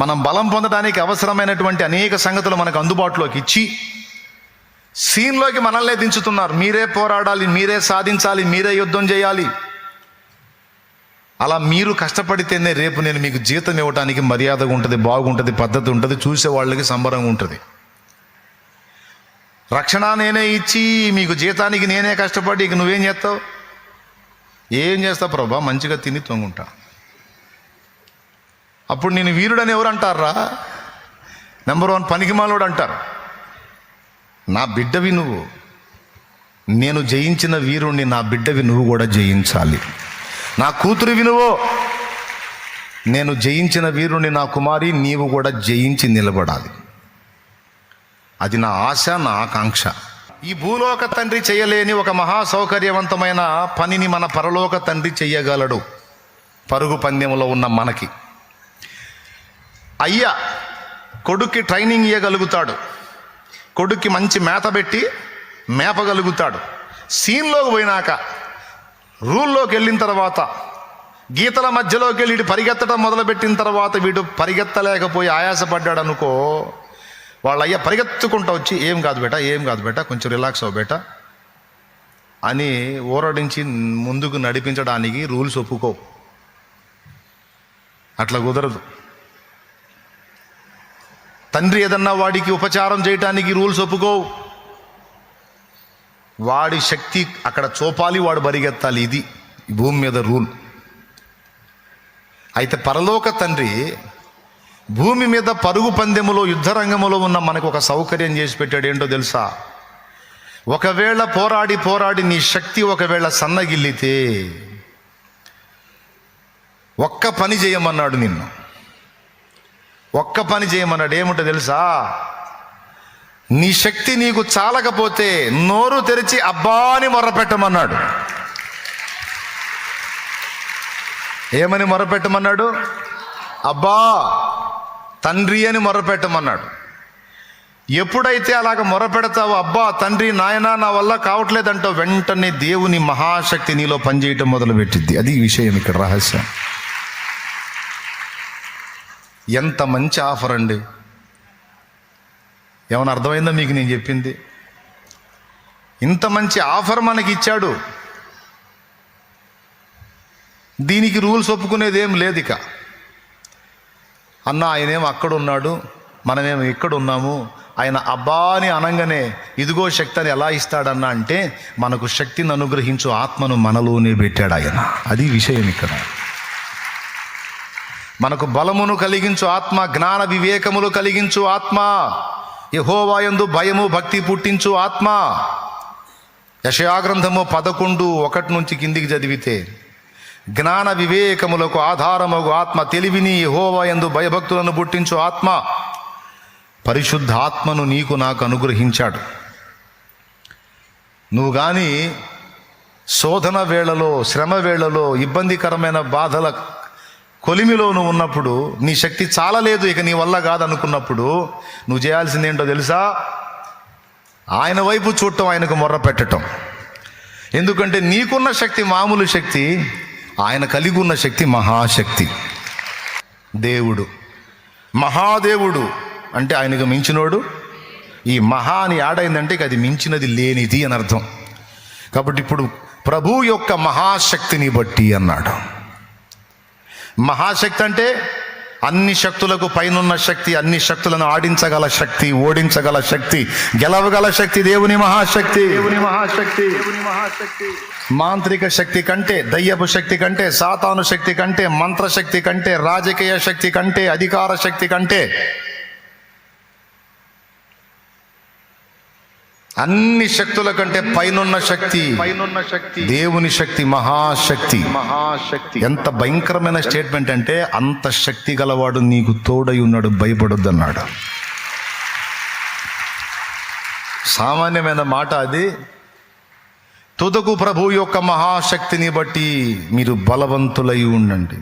మనం బలం పొందడానికి అవసరమైనటువంటి అనేక సంగతులు మనకు అందుబాటులోకి ఇచ్చి సీన్లోకి మనల్నే దించుతున్నారు. మీరే పోరాడాలి మీరే సాధించాలి మీరే యుద్ధం చేయాలి. అలా మీరు కష్టపడితేనే రేపు నేను మీకు జీతం ఇవ్వడానికి మర్యాదగా ఉంటుంది బాగుంటుంది పద్ధతి ఉంటుంది చూసే వాళ్ళకి సంబరంగా ఉంటుంది. రక్షణ నేనే ఇచ్చి మీకు జీతానికి నేనే కష్టపడి ఇక నువ్వేం చేస్తావు? ఏం చేస్తావు ప్రభా? మంచిగా తిని తొంగుంటా. అప్పుడు నేను వీరుడని ఎవరు అంటారా? నెంబర్ వన్ పనికిమాలోడు అంటారు. నా బిడ్డవి నువ్వు. నేను జయించిన వీరుణ్ణి నా బిడ్డవి నువ్వు కూడా జయించాలి. నా కూతురివి నువ్వు. నేను జయించిన వీరుణ్ణి నా కుమారి నీవు కూడా జయించి నిలబడాలి. అది నా ఆశ నా ఆకాంక్ష. ఈ భూలోక తండ్రి చేయలేని ఒక మహా సౌకర్యవంతమైన పనిని మన పరలోక తండ్రి చెయ్యగలడు పరుగు పందెంలో ఉన్న మనకి. అయ్యా కొడుక్కి ట్రైనింగ్ ఇవ్వగలుగుతాడు కొడుక్కి మంచి మేత పెట్టి మేపగలుగుతాడు. సీన్లోకి పోయినాక రూల్లోకి వెళ్ళిన తర్వాత గీతల మధ్యలోకి వెళ్ళి వీడు పరిగెత్తడం మొదలుపెట్టిన తర్వాత వీడు పరిగెత్తలేకపోయి ఆయాసపడ్డాడు అనుకో వాళ్ళ అయ్యా పరిగెత్తుకుంటూ వచ్చి ఏం కాదు బేట ఏం కాదు బేట కొంచెం రిలాక్స్ అవ్వ బేట అని ఊరడించి ముందుకు నడిపించడానికి రూల్స్ ఒప్పుకో. అట్లా కుదరదు. తండ్రి ఏదన్నా వాడికి ఉపచారం చేయటానికి రూల్స్ ఒప్పుకోవు వాడి శక్తి అక్కడ చూపాలి వాడు పరిగెత్తాలి ఇది భూమి మీద రూల్. అయితే పరలోక తండ్రి భూమి మీద పరుగు పందెములో యుద్ధరంగములో ఉన్న మనకు ఒక సౌకర్యం చేసి పెట్టాడు. ఏంటో తెలుసా? ఒకవేళ పోరాడి పోరాడి నీ శక్తి ఒకవేళ సన్నగిల్లితే ఒక్క పని చేయమన్నాడు నిన్ను. ఒక్క పని చేయమన్నాడు. ఏముంటో తెలుసా? నీ శక్తి నీకు చాలకపోతే నోరు తెరిచి అబ్బా అని మొర్రపెట్టమన్నాడు ఏమని మొరపెట్టమన్నాడు అబ్బా తండ్రి అని మొరపెట్టమన్నాడు ఎప్పుడైతే అలాగ మొరపెడతావో అబ్బా తండ్రి నాయనా నా వల్ల కావట్లేదంటో వెంటనే దేవుని మహాశక్తి నీలో పనిచేయటం మొదలుపెట్టింది అది ఈ విషయం ఇక్కడ రహస్యం. ఎంత మంచి ఆఫర్ అండి. ఏమైనా అర్థమైందో మీకు నేను చెప్పింది? ఇంత మంచి ఆఫర్ మనకి ఇచ్చాడు దీనికి రూల్స్ ఒప్పుకునేది ఏం లేదు ఇక అన్న ఆయనేమో అక్కడ ఉన్నాడు మనమేమో ఇక్కడ ఉన్నాము ఆయన అబ్బా అని అనగానే ఇదిగో శక్తి అని ఎలా ఇస్తాడన్న అంటే మనకు శక్తిని అనుగ్రహించు ఆత్మను మనలోనే పెట్టాడు ఆయన. అది విషయం ఇక్కడ. మనకు బలమును కలిగించు ఆత్మ జ్ఞాన వివేకములు కలిగించు ఆత్మ. యహోవాయందు భయము భక్తి పుట్టించు ఆత్మ. యశయాగ్రంథము పదకొండు ఒకటి నుంచి కిందికి చదివితే జ్ఞాన వివేకములకు ఆధారమగు ఆత్మ తెలివిని యహోవాయందు భయభక్తులను పుట్టించు ఆత్మ. పరిశుద్ధ ఆత్మను నీకు నాకు అనుగ్రహించాడు. నువ్వు కానీ శోధన వేళలో శ్రమ వేళలో ఇబ్బందికరమైన బాధల కొలిమిలో నువ్వు ఉన్నప్పుడు నీ శక్తి చాలలేదు ఇక నీ వల్ల కాదనుకున్నప్పుడు నువ్వు చేయాల్సింది ఏంటో తెలుసా? ఆయన వైపు చూడటం ఆయనకు మొర్ర పెట్టడం ఎందుకంటే నీకున్న శక్తి మామూలు శక్తి ఆయన కలిగి ఉన్న శక్తి మహాశక్తి. దేవుడు. మహాదేవుడు అంటే ఆయనకు మించినోడు. ఈ మహా అని ఆడైందంటే ఇక అది మించినది లేనిది అని అర్థం. కాబట్టి ఇప్పుడు ప్రభు యొక్క మహాశక్తిని బట్టి అన్నాడు. మహాశక్తి అంటే అన్ని శక్తులకు పైనున్న శక్తి అన్ని శక్తులను ఆడించగల శక్తి ఓడించగల శక్తి గెలవగల శక్తి దేవుని మహాశక్తి. దేవుని మహాశక్తి. దేవుని మహాశక్తి. మాంత్రిక శక్తి కంటే దయ్యపు శక్తి కంటే సాతాను శక్తి కంటే మంత్రశక్తి కంటే రాజకీయ శక్తి కంటే అధికార శక్తి కంటే అన్ని శక్తుల కంటే పైనున్న శక్తి. పైనున్న శక్తి. దేవుని శక్తి మహాశక్తి. మహాశక్తి. ఎంత భయంకరమైన స్టేట్మెంట్ అంటే అంత శక్తి గలవాడు నీకు తోడై ఉన్నాడు భయపడొద్దు అన్నాడు సామాన్యమైన మాట అది. తుదకు ప్రభు యొక్క మహాశక్తిని బట్టి మీరు బలవంతులై ఉండండి.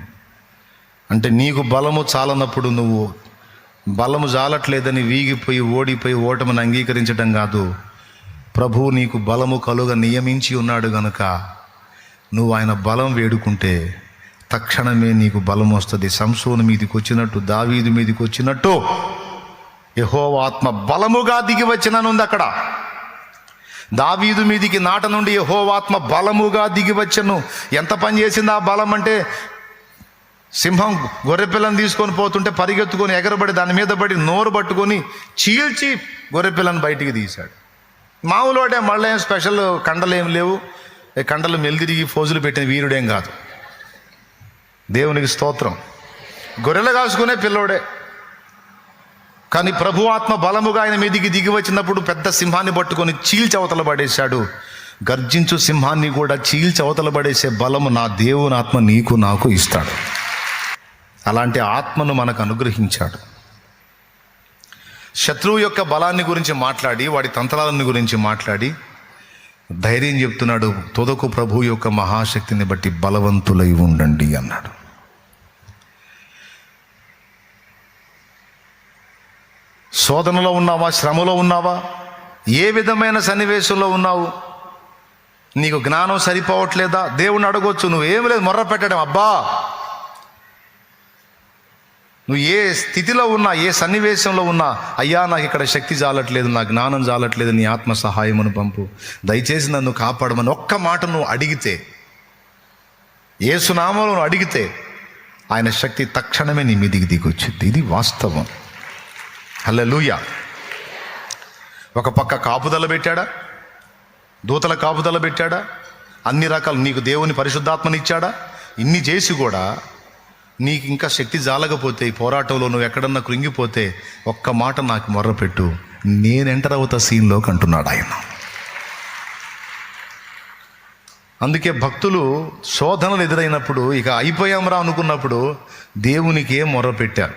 అంటే నీకు బలము చాలనప్పుడు నువ్వు బలము జాలట్లేదని వీగిపోయి ఓడిపోయి ఓటమిని అంగీకరించడం కాదు. ప్రభువు నీకు బలము కలుగ నియమించి ఉన్నాడు గనుక నువ్వు ఆయన బలం వేడుకుంటే తక్షణమే నీకు బలం వస్తుంది. సంసోను మీదికి వచ్చినట్టు దావీదు మీదికి వచ్చినట్టు యెహోవా ఆత్మ బలముగా దిగి వచ్చిననుంది అక్కడ. దావీదు మీదికి నాట నుండి యెహోవాత్మ బలముగా దిగి వచ్చను. ఎంత పని చేసింది ఆ బలం అంటే సింహం గొర్రెపిల్లను తీసుకొని పోతుంటే పరిగెత్తుకొని ఎగరబడి దాని మీద పడి నోరు పట్టుకొని చీల్చి గొర్రెపిల్లను బయటికి తీశాడు. మామూలు వాడే మళ్ళీ ఏం స్పెషల్ కండలు ఏం లేవు. కండలు మెలిదిరిగి ఫోజులు పెట్టిన వీరుడేం కాదు. దేవునికి స్తోత్రం. గొర్రెలు కాసుకునే పిల్లోడే. కానీ ప్రభు ఆత్మ బలముగా ఆయన మీదికి దిగి వచ్చినప్పుడు పెద్ద సింహాన్ని పట్టుకొని చీల్చవతల పడేశాడు. గర్జించు సింహాన్ని కూడా చీల్చవతల పడేసే బలము నా దేవుని ఆత్మ నీకు నాకు ఇస్తాడు. అలాంటి ఆత్మను మనకు అనుగ్రహించాడు. శత్రువు యొక్క బలాన్ని గురించి మాట్లాడి వాడి తంత్రాలను గురించి మాట్లాడి ధైర్యం చెప్తున్నాడు తొదకు ప్రభు యొక్క మహాశక్తిని బట్టి బలవంతులై ఉండండి అన్నాడు. శోధనలో ఉన్నావా? శ్రమలో ఉన్నావా? ఏ విధమైన సన్నివేశంలో ఉన్నావు? నీకు జ్ఞానం సరిపోవట్లేదా? దేవుణ్ణి అడగొచ్చు నువ్వేం లేదు మొర్ర పెట్టడం. అబ్బా! నువ్వు ఏ స్థితిలో ఉన్నా ఏ సన్నివేశంలో ఉన్నా అయ్యా నాకు ఇక్కడ శక్తి జాలట్లేదు నా జ్ఞానం జాలట్లేదు నీ ఆత్మ సహాయమును పంపు. దయచేసి నన్ను కాపాడమని ఒక్క మాట నువ్వు అడిగితే ఏ సునామలో నువ్వు అడిగితే ఆయన శక్తి తక్షణమే నీ మీదికి దిగొచ్చింది. ఇది వాస్తవం. హల్లెలూయా. ఒక పక్క కాపుదల పెట్టాడా? దూతల కాపుదల పెట్టాడా? అన్ని రకాలు నీకు దేవుని పరిశుద్ధాత్మనిచ్చాడా? ఇన్ని చేసి కూడా నీకు ఇంకా శక్తి జాలకపోతే ఈ పోరాటంలో నువ్వు ఎక్కడన్నా కృంగిపోతే ఒక్క మాట నాకు మొర్రపెట్టు. నేను ఎంటర్ అవుతా సీన్లోకి అంటున్నాడు ఆయన. అందుకే భక్తులు శోధనలు ఎదురైనప్పుడు ఇక అయిపోయాంరా అనుకున్నప్పుడు దేవునికి ఏం మొర్ర పెట్టారు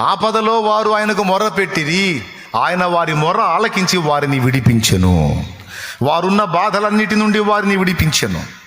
ఆపదలో వారు ఆయనకు మొర్ర పెట్టిరి ఆయన వారి మొర్ర ఆలకించి వారిని విడిపించెను. వారున్న బాధలన్నిటి నుండి వారిని విడిపించెను.